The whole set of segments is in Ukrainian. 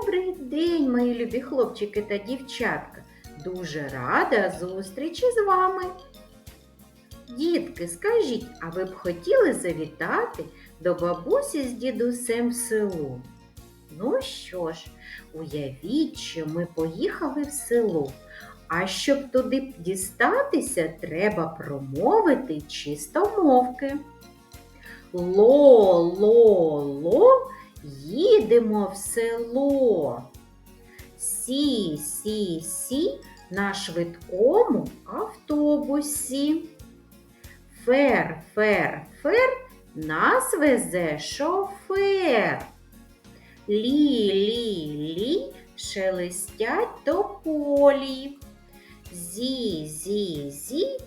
Добрий день, мої любі хлопчики та дівчатка. Дуже рада зустрічі з вами. Дітки, скажіть, а ви б хотіли завітати до бабусі з дідусем в село? Ну що ж, уявіть, що ми поїхали в село. А щоб туди дістатися, треба промовити чистомовки. Ло-ло-ло, їдемо в село. Сі-сі-сі на швидкому автобусі. Фер, фер, фер, нас везе шофер. Лі, лі, лі, шелестять тополі. Зі, зі, зі,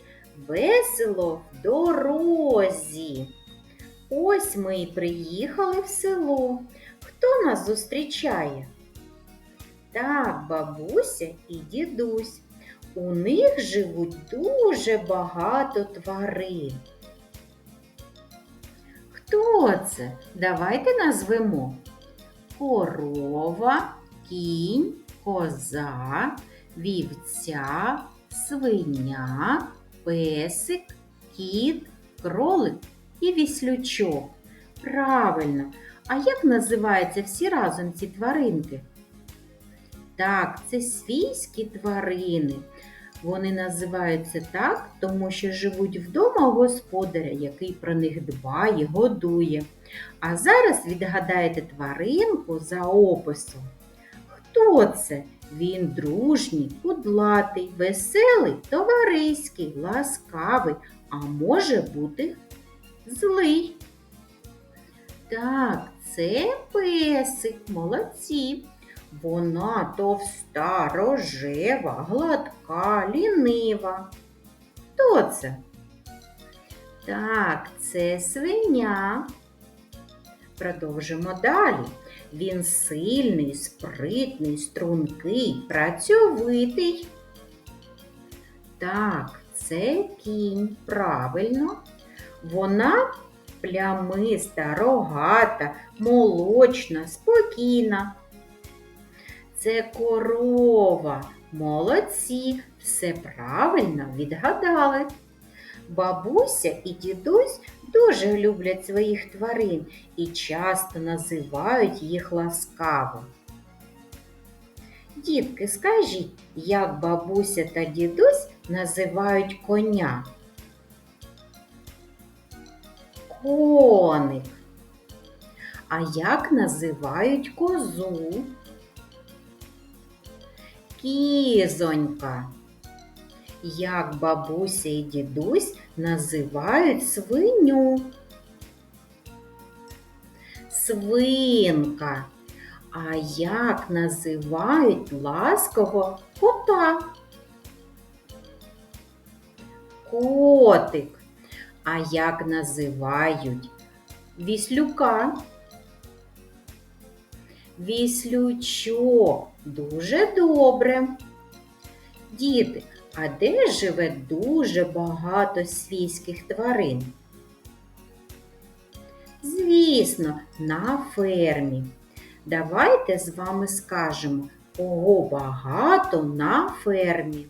весело в дорозі. Ось ми й приїхали в село. Хто нас зустрічає? Так, бабуся і дідусь. У них живуть дуже багато тварин. Хто це? Давайте назвемо. Корова, кінь, коза, вівця, свиня, песик, кіт, кролик і віслючок. Правильно. А як називаються всі разом ці тваринки? Так, це свійські тварини. Вони називаються так, тому що живуть вдома у господаря, який про них дбає, годує. А зараз відгадаєте тваринку за описом. Хто це? Він дружній, кудлатий, веселий, товариський, ласкавий, а може бути злий. Так, це песик, молодці. Вона товста, рожева, гладка, лінива. Хто це? Так, це свиня. Продовжимо далі. Він сильний, спритний, стрункий, працьовитий. Так, це кінь. Правильно. Вона плямиста, рогата, молочна, спокійна. Це корова. Молодці, все правильно відгадали. Бабуся і дідусь дуже люблять своїх тварин і часто називають їх ласкаво. Дітки, скажіть, як бабуся та дідусь називають коня? Коник. А як називають козу? Кізонька. Як бабуся і дідусь називають свиню? Свинка. А як називають ласково кота? Котик. А як називають віслюка? Віслючок. Дуже добре. Діти, а де живе дуже багато свійських тварин? Звісно, на фермі. Давайте з вами скажемо, кого багато на фермі.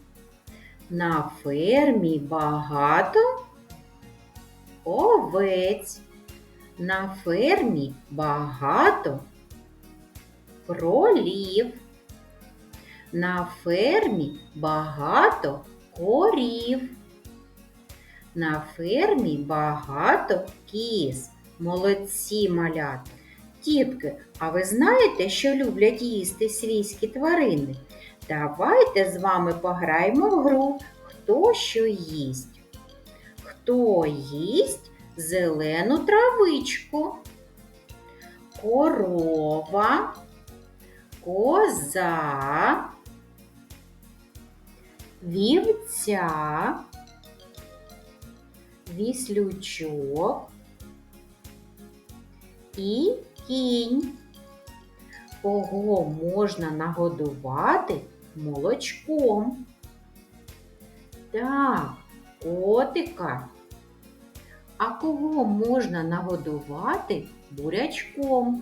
На фермі багато овець. На фермі багато кролів. На фермі багато корів. На фермі багато кіз. Молодці малята. Тітки, а ви знаєте, що люблять їсти свійські тварини? Давайте з вами пограємо в гру Хто що їсть. Хто їсть зелену травичку? Корова, коза, вівця, віслючок і кінь. Кого можна нагодувати молочком? Так, котика. А кого можна нагодувати бурячком?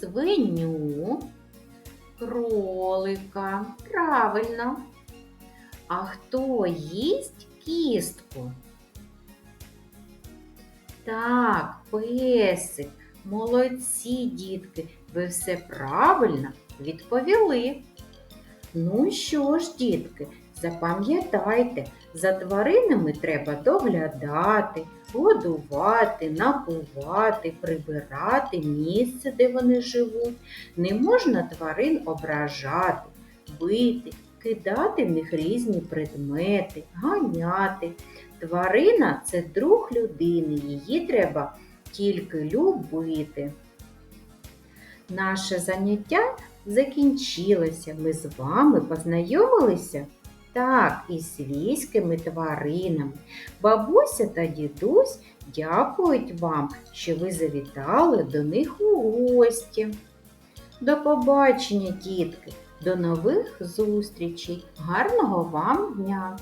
свиню, кролика. Правильно. А хто їсть кістку? Так, песик. Молодці, дітки, ви все правильно відповіли. Ну що ж, дітки, запам'ятайте, за тваринами треба доглядати, годувати, напувати, прибирати місце, де вони живуть. Не можна тварин ображати, бити, кидати в них різні предмети, ганяти. Тварина це друг людини, її треба тільки любити. Наше заняття закінчилося. Ми з вами познайомилися так із свійськими тваринами. Бабуся та дідусь дякують вам, що ви завітали до них у гості. До побачення, дітки, до нових зустрічей. Гарного вам дня!